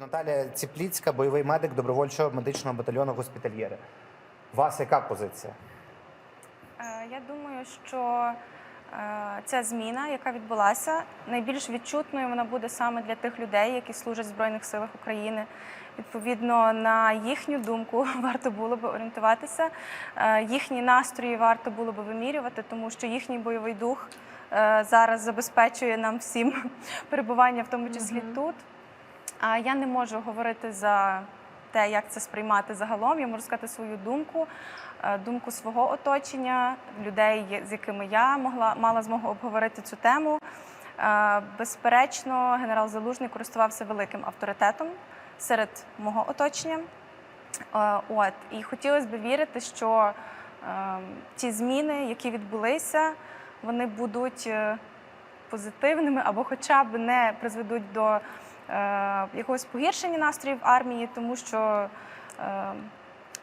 Наталія Ціпліцька, бойовий медик добровольчого медичного батальйону госпітальєри. У вас яка позиція? Е, Я думаю, що е, ця зміна, яка відбулася, найбільш відчутною вона буде саме для тих людей, які служать в Збройних силах України. Відповідно, на їхню думку варто було б орієнтуватися, Е, їхні настрої варто було б вимірювати, тому що їхній бойовий дух зараз забезпечує нам всім перебування, в тому числі тут. А я не можу говорити за те, як це сприймати загалом. Я можу сказати свою думку, е, думку свого оточення, людей, з якими я могла мала змогу обговорити цю тему. Е, Безперечно, генерал Залужний користувався великим авторитетом серед мого оточення. Е, От і хотілося б вірити, що ті зміни, які відбулися, вони будуть позитивними або хоча б не призведуть до якогось погіршення настроїв армії, тому що, е,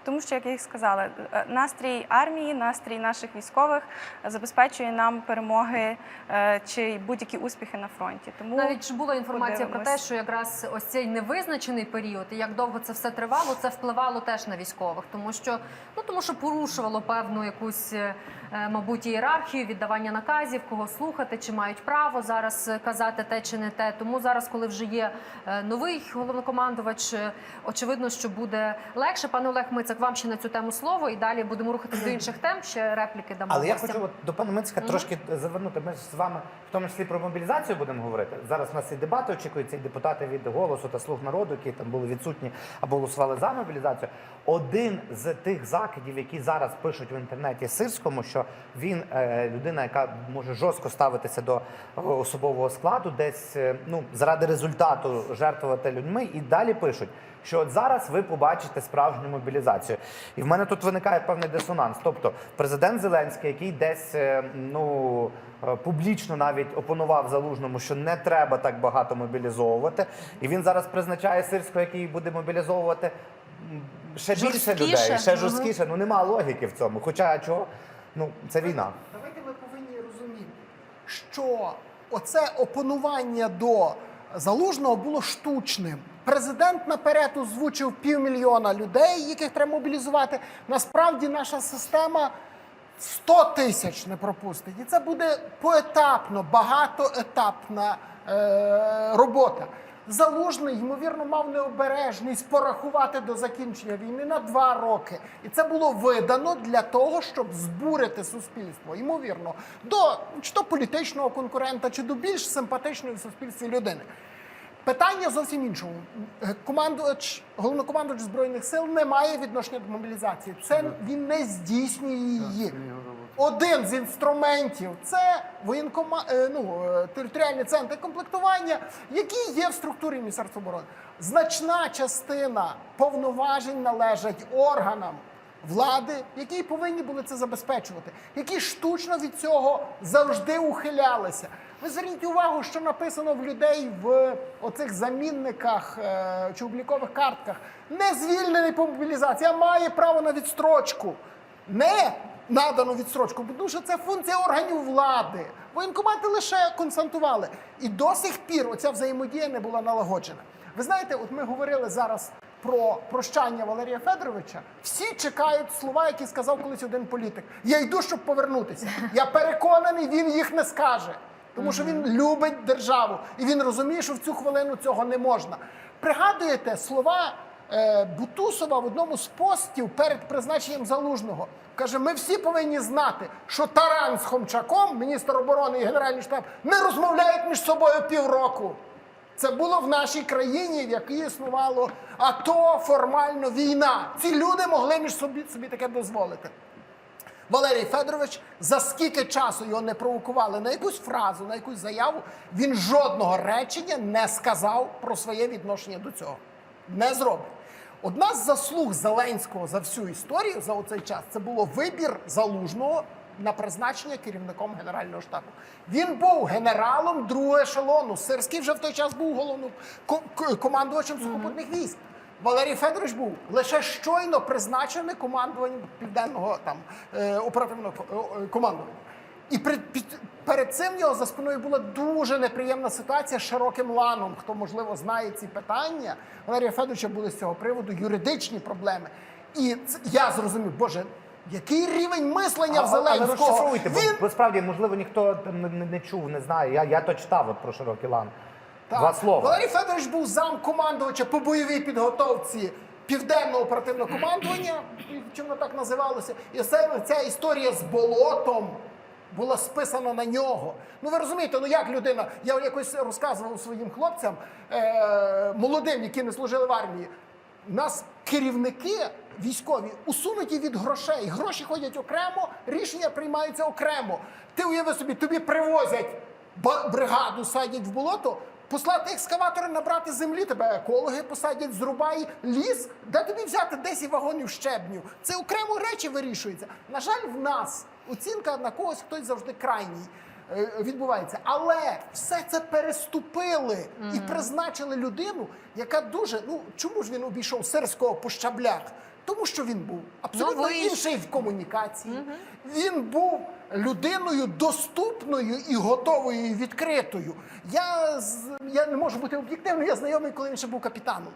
тому що, як я і сказала, е, настрій армії, настрій наших військових забезпечує нам перемоги е, чи будь-які успіхи на фронті. Тому Навіть ж була інформація про те, що якраз ось цей невизначений період, і як довго це все тривало, це впливало теж на військових, тому що ну тому що порушувало певну якусь, е, мабуть, ієрархію, віддавання наказів, кого слухати, чи мають право зараз казати те чи не те. Тому зараз, коли вже є новий головнокомандувач, очевидно, що буде легше. Пане Олег Мицак, вам ще на цю тему слово, і далі будемо рухатись до інших тем. Ще репліки дамо. Але я хочу от до пана Мицька трошки завернути. Ми ж з вами в тому числі про мобілізацію будемо говорити. Зараз у нас і дебати очікуються, і депутати від голосу та слуг народу, які там були відсутні або голосували за мобілізацію. Один з тих закидів, які зараз пишуть в інтернеті сирському, що він е, людина, яка може жорстко ставитися до е, особового складу, десь е, ну заради результату жертвувати людьми, і далі пишуть. Що от зараз ви побачите справжню мобілізацію, і в мене тут виникає певний дисонанс. Тобто, президент Зеленський, який десь е, ну е, публічно навіть опонував залужному, що не треба так багато мобілізовувати, і він зараз призначає сирського, який буде мобілізовувати ще більше людей, ще жорсткіше. Ну нема логіки в цьому. Хоча чого? Ну це війна. Давайте ми повинні розуміти, що оце опонування до залужного було штучним. Президент наперед озвучив півмільйона людей, яких треба мобілізувати. Насправді наша система 100 тисяч не пропустить. І це буде поетапно, багатоетапна е, робота. Залужний, ймовірно, мав необережність порахувати до закінчення війни на два роки. І це було видано для того, щоб збурити суспільство, ймовірно, до чи то політичного конкурента, чи до більш симпатичної в суспільстві людини. Питання зовсім іншому. Командувач, головнокомандувач збройних сил не має відношення до мобілізації. Це він не здійснює її. Один з інструментів це воєнкома... е, ну, е, територіальні центри комплектування, які є в структурі Міністерства оборони. Значна частина повноважень належать органам влади, які повинні були це забезпечувати, які штучно від цього завжди ухилялися. Ви зверніть увагу, що написано в людей в оцих замінниках е, чи облікових картках. Не звільнений по мобілізації, а має право на відстрочку. Не надану відстрочку, тому що це функція органів влади. Воєнкомати лише консультували. І до сих пір оця взаємодія не була налагоджена. Ви знаєте, от ми говорили зараз про прощання Валерія Федоровича. Всі чекають слова, які сказав колись один політик. Я йду, щоб повернутися. Я переконаний, він їх не скаже. Тому що він любить державу і він розуміє, що в цю хвилину цього не можна. Пригадуєте слова Бутусова в одному з постів перед призначенням залужного? Каже: ми всі повинні знати, що Таран з Хомчаком, міністр оборони і генеральний штаб, не розмовляють між собою півроку. Це було в нашій країні, в якій існувало АТО, формально війна. Ці люди могли між собі, собі таке дозволити. Валерій Федорович, за скільки часу його не провокували на якусь фразу, на якусь заяву, він жодного речення не сказав про своє відношення до цього. Не зробив. Одна з заслуг Зеленського за всю історію за оцей час це було вибір залужного на призначення керівником Генерального штабу. Він був генералом другого ешелону. Сирський вже в той час був головним ко- ко- командувачем сухопутних військ. Валерій Федорович був лише щойно призначений командуванням південного там е, оперативного е, командування. І перед, під- перед цим в нього за спиною була дуже неприємна ситуація з широким ланом. Хто можливо знає ці питання, Валерія Федоровича були з цього приводу юридичні проблеми. І це, я зрозумів, Боже, який рівень мислення в Але Зеленського? розшифруйте, Він бо справді, можливо, ніхто там не, не- не чув, не знає. Я, я то читав от про широкий лан. Так. Два слова. Валерій Федорович був зам командувача по бойовій підготовці південного оперативного командування, воно так називалося. І це, ця історія з болотом була списано на нього. Ну ви розумієте, ну як людина? Я якось розказував своїм хлопцям, е- молодим, які не служили в армії. Нас керівники військові усунуті від грошей. Гроші ходять окремо, рішення приймаються окремо. Ти уяви собі, тобі привозять бригаду, садять в болото, послати екскаватори, набрати землі, тебе екологи посадять, зрубай ліс. Де тобі взяти 10 вагонів щебню? Це окремо речі вирішується. На жаль, в нас оцінка на когось хтось завжди крайній. е, Відбувається, але все це переступили і призначили людину, яка дуже ну чому ж він обійшов сирського по щаблях? Тому що він був абсолютно Новий. інший в комунікації. Він був людиною доступною і готовою, і відкритою. Я, я не можу бути об'єктивним, я знайомий, коли він ще був капітаном.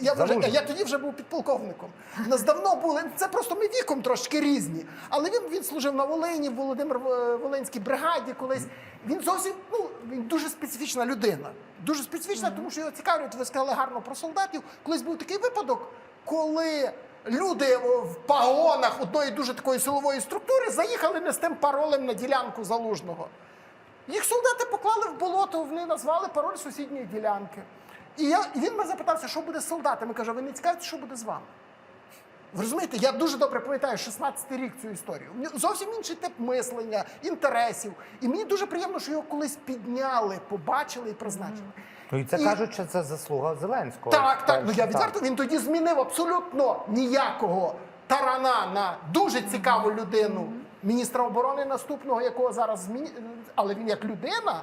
Я, вже, я тоді вже був підполковником. У нас давно були. Це просто ми віком трошки різні. Але він, він служив на Волині, в Володимир е, Волинській бригаді колись. Він зовсім ну, він дуже специфічна людина. Дуже специфічна, тому що його цікавлять, ви сказали гарно про солдатів. Колись був такий випадок, коли люди в пагонах одної дуже такої силової структури заїхали не з тим паролем на ділянку залужного. Їх солдати поклали в болото, вони назвали пароль сусідньої ділянки. І, я, він мене запитався, що буде з солдатами. Каже, ви не цікавите, що буде з вами? Ви розумієте, я дуже добре пам'ятаю 16-й рік цю історію. Зовсім інший тип мислення, інтересів. І мені дуже приємно, що його колись підняли, побачили і призначили. Ну і це І- кажуть, що це заслуга Зеленського. Так, так. Ну я відверто він тоді змінив абсолютно ніякого тарана на дуже цікаву людину. Міністра оборони наступного, якого зараз зміні... але він як людина.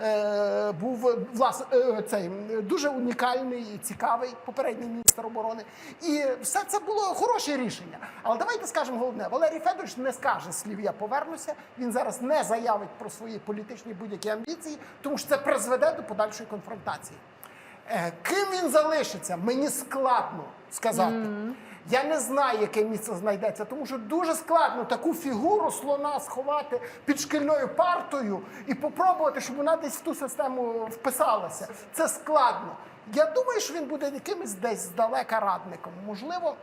Е, Був власне е, цей дуже унікальний і цікавий попередній міністр оборони, і все це було хороше рішення. Але давайте скажемо головне: Валерій Федорович не скаже слів Я повернуся. Він зараз не заявить про свої політичні будь-які амбіції, тому що це призведе до подальшої конфронтації. Е, Ким він залишиться, мені складно сказати. Я не знаю, яке місце знайдеться, тому що дуже складно таку фігуру слона сховати під шкільною партою і попробувати, щоб вона десь в ту систему вписалася. Це складно. Я думаю, що він буде якимось десь здалека радником. Можливо,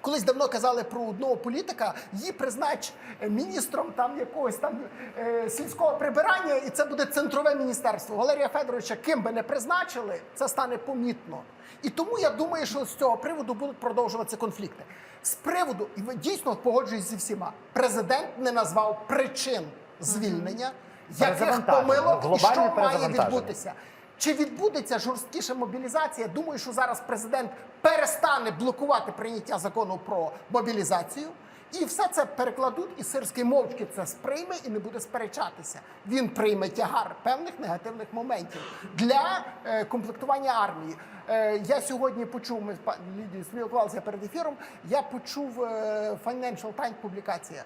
Колись давно казали про одного політика, її признач міністром там якогось там е, сільського прибирання, і це буде центрове міністерство. Валерія Федоровича, ким би не призначили, це стане помітно. І тому я думаю, що з цього приводу будуть продовжуватися конфлікти. З приводу, і ви дійсно погоджуюсь зі всіма, президент не назвав причин звільнення, яких помилок і що має відбутися. Чи відбудеться жорсткіша мобілізація? Думаю, що зараз президент перестане блокувати прийняття закону про мобілізацію. І все це перекладуть, і Сирський мовчки це сприйме і не буде сперечатися. Він прийме тягар певних негативних моментів для е, комплектування армії. Е, я сьогодні почув, ми Лідією спілкувалися перед ефіром. Я почув е, Financial Times публікація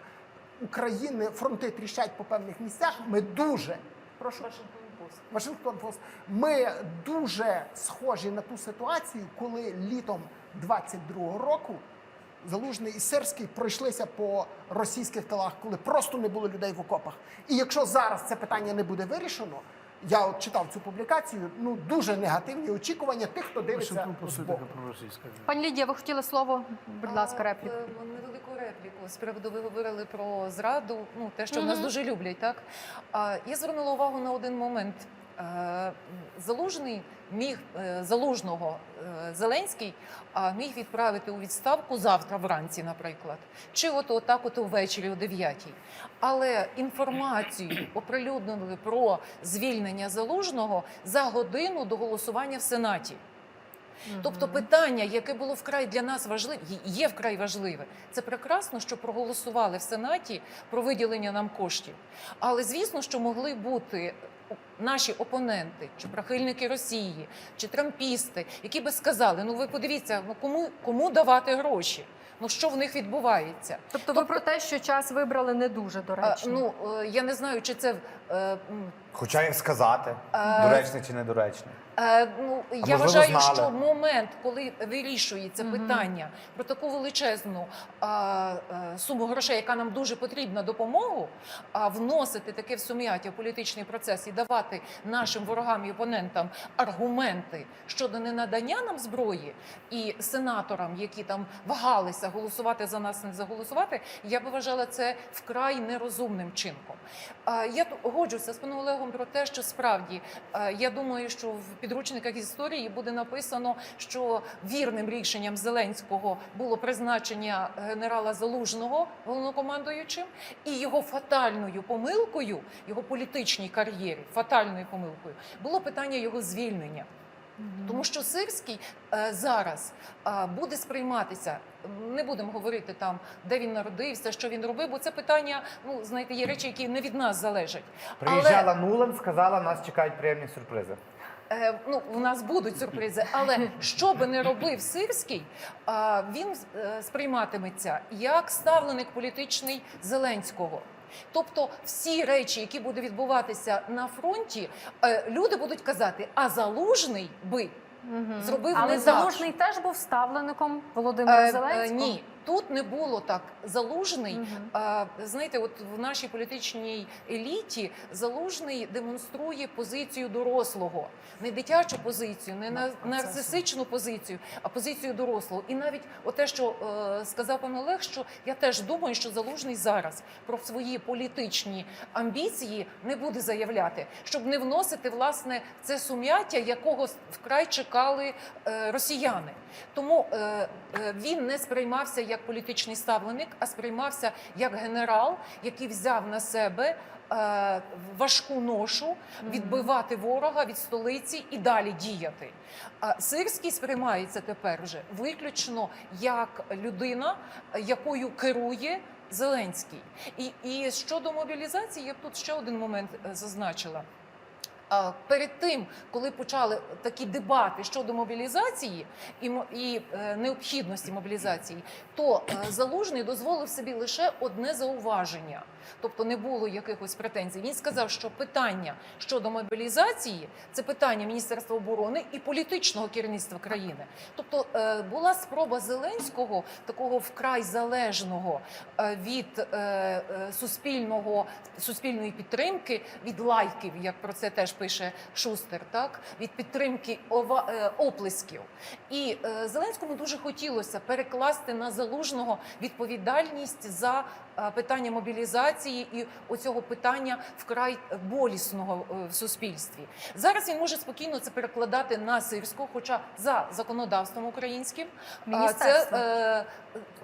України, фронти тріщать по певних місцях. Ми дуже прошу. Вашингтон Пост. Ми дуже схожі на ту ситуацію, коли літом 22-го року Залужний і Сирський пройшлися по російських тилах, коли просто не було людей в окопах. І якщо зараз це питання не буде вирішено, я от читав цю публікацію. Ну дуже негативні очікування тих, хто дивиться. Пані Лідія, ви хотіли слово? Будь ласка, репліку. Е, Невелику репліку. З приводу ви говорили про зраду, ну те, що в нас дуже люблять, так? А я звернула увагу на один момент. Е, Залужний міг е, залужного е, Зеленський міг відправити у відставку завтра вранці, наприклад, чи от отак, от увечері о 9 Але інформацію оприлюднили про звільнення залужного за годину до голосування в Сенаті. Тобто питання, яке було вкрай для нас важливе, є вкрай важливе. Це прекрасно, що проголосували в Сенаті про виділення нам коштів. Але звісно, що могли бути наші опоненти, чи прихильники Росії, чи трампісти, які би сказали: ну ви подивіться, ну кому, кому давати гроші? Ну що в них відбувається? Тобто, ви про те, що час вибрали не дуже доречно. ну е, я не знаю, чи це е, Хоча як сказати, Е, доречне чи недоречне. Е, ну я можливо, вважаю, знали. що момент, коли вирішується Мгм. питання про таку величезну а, е, суму грошей, яка нам дуже потрібна допомогу, а вносити таке в сум'яття в політичний процес і давати нашим ворогам і опонентам аргументи щодо ненадання нам зброї і сенаторам, які там вагалися голосувати за нас, не заголосувати, я би вважала це вкрай нерозумним чинком. А, Я тут годжуся з паном Олегом про те, що справді е, я думаю, що в підручниках історії буде написано, що вірним рішенням Зеленського було призначення генерала Залужного головнокомандуючим, і його фатальною помилкою, його політичній кар'єрі, фатальною помилкою, було питання його звільнення. Тому що Сирський е, зараз е, буде сприйматися. Не будемо говорити там, де він народився, що він робив, бо це питання, ну знаєте, є речі, які не від нас залежать. Приїжджала Нулан, сказала, нас чекають приємні сюрпризи. Е, ну, у нас будуть сюрпризи, але що би не робив Сирський, а, він е, сприйматиметься як ставленик політичний Зеленського. Тобто всі речі, які будуть відбуватися на фронті, е, люди будуть казати, а залужний би Угу. зробив Але не так. Залужний теж був ставлеником Володимира Е, е, Зеленського. ні, тут не було так. Залужний. А, знаєте, от в нашій політичній еліті залужний демонструє позицію дорослого, не дитячу позицію, не на нарцисичну позицію, а позицію дорослого. І навіть те, що е, сказав пан Олег, що я теж думаю, що залужний зараз про свої політичні амбіції не буде заявляти, щоб не вносити власне це сум'яття, якого вкрай чекали е, росіяни. Тому е, е, він не сприймався як політичний ставленик, а сприймався як генерал, який взяв на себе. е, Важку ношу відбивати ворога від столиці і далі діяти. А Сирський сприймається тепер вже виключно як людина, якою керує Зеленський. І, і щодо мобілізації, я б тут ще один момент е, зазначила. Перед тим, коли почали такі дебати щодо мобілізації і, і е, необхідності мобілізації, то е, залужний дозволив собі лише одне зауваження, тобто не було якихось претензій. Він сказав, що питання щодо мобілізації це питання Міністерства оборони і політичного керівництва країни. Тобто е, була спроба Зеленського, такого вкрай залежного е, від е, суспільного суспільної підтримки, від лайків, як про це теж пише Шустер, так від підтримки ова, оплесків. І Зеленському дуже хотілося перекласти на залужного відповідальність за питання мобілізації і оцього питання вкрай болісного е, в суспільстві. Зараз він може спокійно це перекладати на сирську, хоча за законодавством українським це,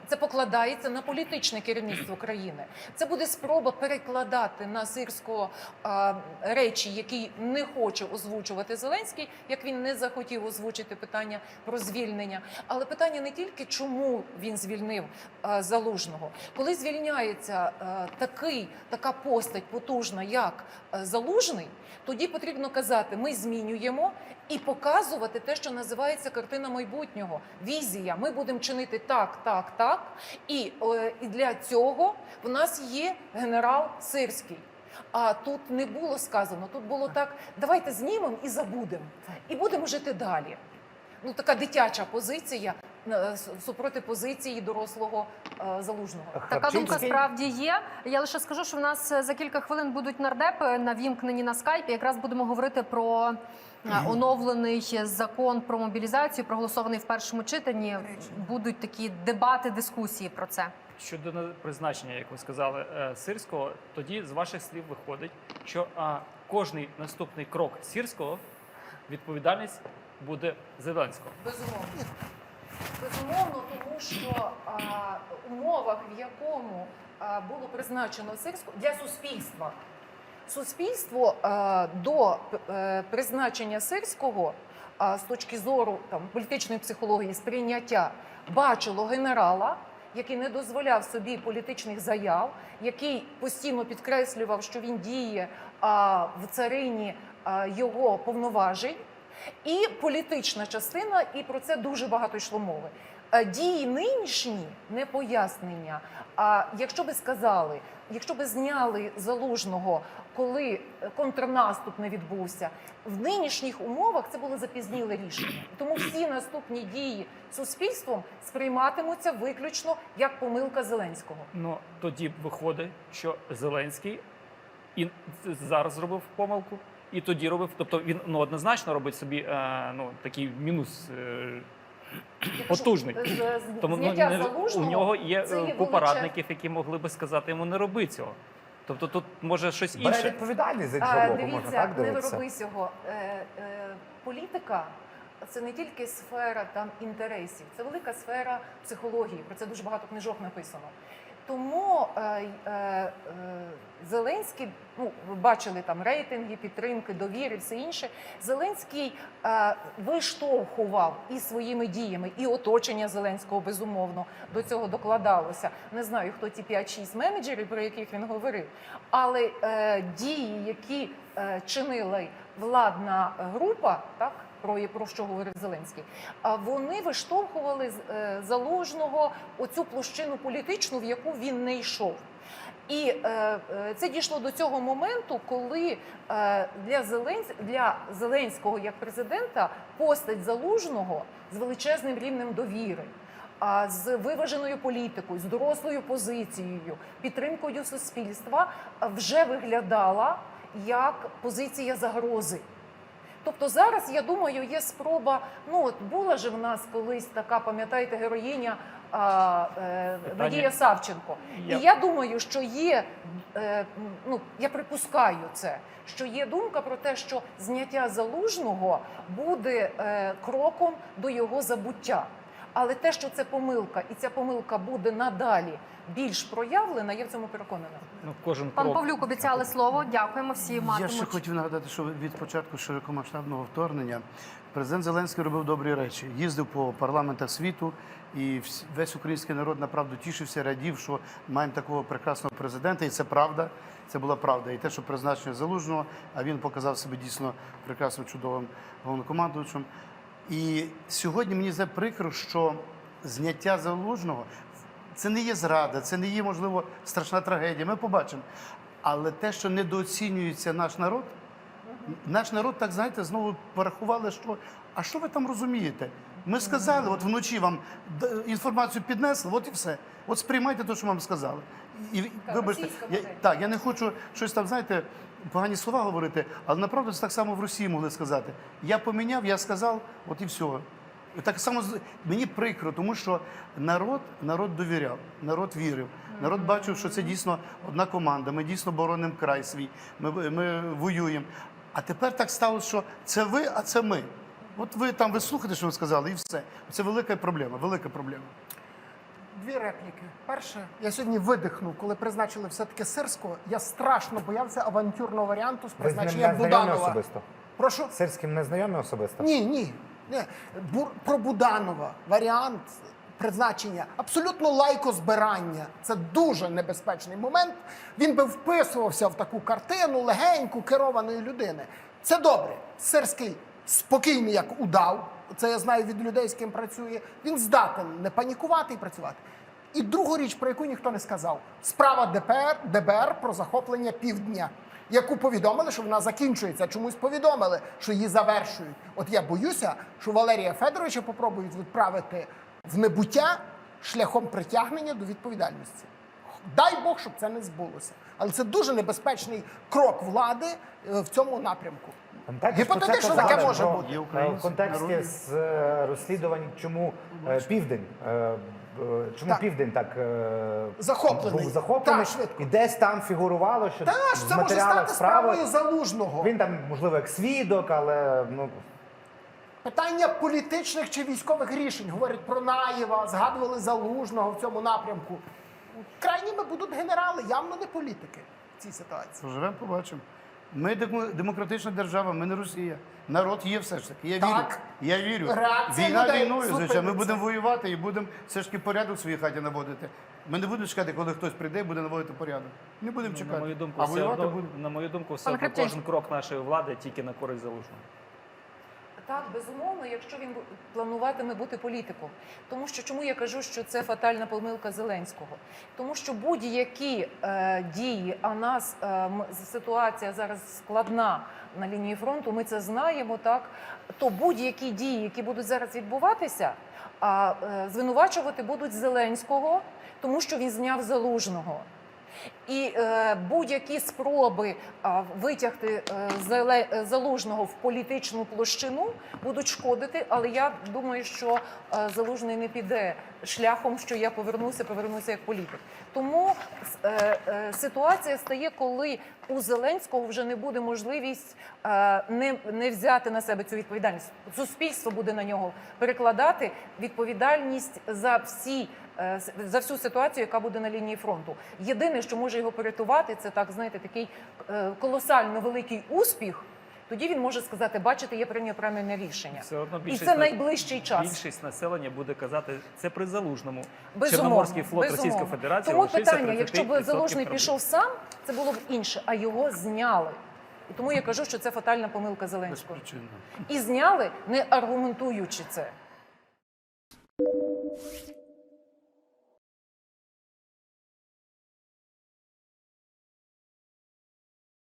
це покладається на політичне керівництво країни. Це буде спроба перекладати на сирського а, речі, які не хоче озвучувати Зеленський, як він не захотів озвучити питання про звільнення. Але питання не тільки чому він звільнив а, залужного, коли звільняється а, такий така постать потужна, як а, залужний, тоді потрібно казати: ми змінюємо і показувати те, що називається картина майбутнього, візія. Ми будемо чинити так, так, так. І, е, і для цього в нас є генерал Сирський. А тут не було сказано, тут було так: давайте знімемо і забудемо, і будемо жити далі. Ну, така дитяча позиція е, супроти позиції дорослого е, залужного. Така думка справді є. Я лише скажу, що в нас за кілька хвилин будуть нардепи навімкнені на скайпі. Якраз будемо говорити про оновлений закон про мобілізацію, проголосований в першому читанні. Будуть такі дебати, дискусії про це. Щодо на- призначення, як ви сказали, е, сирського, тоді з ваших слів виходить, що а, кожний наступний крок сирського відповідальність буде Зеленського. Безумовно. Безумовно, тому що а, умовах, в якому а, було призначено сирську для суспільства. Суспільство до е, призначення сирського з точки зору там, політичної психології, сприйняття бачило генерала, який не дозволяв собі політичних заяв, який постійно підкреслював, що він діє в царині його повноважень. І політична частина, і про це дуже багато йшло мови. Е, Дії нинішні не пояснення. А якщо би сказали, якщо би зняли залужного, коли е, контрнаступ не відбувся, в нинішніх умовах це було запізніле рішення. Тому всі наступні дії суспільством сприйматимуться виключно як помилка Зеленського. Ну тоді виходить, що Зеленський і зараз зробив помилку, і тоді робив. Тобто він ну однозначно робить собі е, ну такий мінус е, потужний. Тому ну, не- у нього є е, купа радників, які могли би сказати йому не роби цього. Тобто тут може щось Бере інше. відповідальність з А, іншого можна Дивіться, так не дивитися. роби цього. Е, е, політика це не тільки сфера там інтересів, це велика сфера психології. Про це дуже багато книжок написано. Тому е, е, е, Зеленський, ну ви бачили там рейтинги, підтримки, довіри, все інше. Зеленський е, виштовхував і своїми діями, і оточення Зеленського безумовно до цього докладалося. Не знаю, хто ті 5-6 менеджерів, про яких він говорив, але е, дії, які е, чинила владна група, так про, про що говорив Зеленський, а вони виштовхували з- е, залужного оцю площину політичну, в яку він не йшов. І е, е, це дійшло до цього моменту, коли е, для, Зеленсь... для Зеленського як президента постать залужного з величезним рівнем довіри. А з виваженою політикою, з дорослою позицією, підтримкою суспільства вже виглядала як позиція загрози. Тобто зараз я думаю, є спроба. Ну от була ж в нас колись така, пам'ятаєте, героїня а, е, Надія Савченко. Я- І я думаю, що є, е, ну я припускаю це, що є думка про те, що зняття залужного буде е, кроком до його забуття. Але те, що це помилка, і ця помилка буде надалі більш проявлена, я в цьому переконана. Ну кожен Пан крок. Павлюк обіцяли слово. Дякуємо. Всі Я ще хотів нагадати, що від початку широкомасштабного вторгнення президент Зеленський робив добрі речі. Їздив по парламентах світу, і весь український народ направду тішився, радів, що маємо такого прекрасного президента, і це правда. Це була правда. І те, що призначення залужного, а він показав себе дійсно прекрасним, чудовим головнокомандуючим. І сьогодні мені за прикро, що зняття залужного це не є зрада, це не є, можливо, страшна трагедія. Ми побачимо. Але те, що недооцінюється наш народ, наш народ, так знаєте, знову порахували, що а що ви там розумієте? Ми сказали, от вночі вам інформацію піднесли, от і все. От сприймайте те, що вам сказали. І вибачте, я, так, я не хочу щось там, знаєте, погані слова говорити, але направду це так само в Росії могли сказати. Я поміняв, я сказав, от і все. І Так само мені прикро, тому що народ, народ довіряв, народ вірив. Народ бачив, що це дійсно одна команда. Ми дійсно боронимо край свій, ми, ми воюємо. А тепер так сталося, що це ви, а це ми. От ви там ви слухаєте, що ви сказали, і все. Це велика проблема, велика проблема. Дві репліки. Перше, я сьогодні видихнув, коли призначили все-таки Сирського. Я страшно боявся авантюрного варіанту з Ви з ним не знайомі Буданова. особисто? Прошу. Сирським не знайомі особисто? Ні, ні. ні. Бур, про Буданова варіант призначення абсолютно лайкозбирання. Це дуже небезпечний момент. Він би вписувався в таку картину легеньку керованої людини. Це добре. Сирський спокійний, як удав. Це я знаю від людей, з ким працює. Він здатен не панікувати і працювати. І другу річ, про яку ніхто не сказав: справа ДПР, ДБР про захоплення півдня, яку повідомили, що вона закінчується. Чомусь повідомили, що її завершують. От я боюся, що Валерія Федоровича попробують відправити в небуття шляхом притягнення до відповідальності. Дай Бог, щоб це не збулося. Але це дуже небезпечний крок влади е, в цьому напрямку. Гіпотетично таке може бути. В контексті з е, розслідувань, чому е, Південь, е, е, чому Так. Південь так е, Захоплений. був захоплений, Так, швидко. і десь там фігурувало, що Та ж в це може матеріалах стати справи справою залужного. він там, можливо, як свідок, але ну Питання політичних чи військових рішень говорять про Наєва, згадували залужного в цьому напрямку. Крайніми будуть генерали, явно не політики в цій ситуації. Поживемо, побачимо. Ми демо- демократична держава, ми не Росія. Народ є все ж таки. Я Так. вірю. Я вірю. Реакція Війна людей війною, звичайно. Ми будемо воювати і будемо все ж таки порядок в своїй хаті наводити. Ми не будемо чекати, коли хтось прийде і буде наводити порядок. Не будемо Ну, чекати. на мою думку, а все воювати одно, будемо. на мою думку, все одно кожен крок нашої влади тільки на користь залужного. Так, безумовно, якщо він плануватиме бути політиком. Тому що чому я кажу, що це фатальна помилка Зеленського? Тому що будь-які е, дії, а нас е, ситуація зараз складна на лінії фронту, ми це знаємо, так то будь-які дії, які будуть зараз відбуватися, а е, звинувачувати будуть Зеленського, тому що він зняв залужного. І е, будь-які спроби а, витягти е, е, залужного в політичну площину будуть шкодити. Але я думаю, що е, залужний не піде шляхом, що я повернуся, повернуся як політик. Тому е, е, ситуація стає, коли у Зеленського вже не буде можливість е, не, не взяти на себе цю відповідальність. Суспільство буде на нього перекладати відповідальність за всі. е, За всю ситуацію, яка буде на лінії фронту, єдине, що може його порятувати, це так знаєте, такий е, колосально великий успіх. Тоді він може сказати: бачите, я прийняв правильне рішення, Все одно і це найближчий час. Більшість населення буде казати, це при залужному. Безумовно, Чорноморський флот безумовно. Російської Федерації Тому питання, якщо б залужний пішов сам, це було б інше, а його зняли. І тому я кажу, що це фатальна помилка Зеленського. І зняли, не аргументуючи це.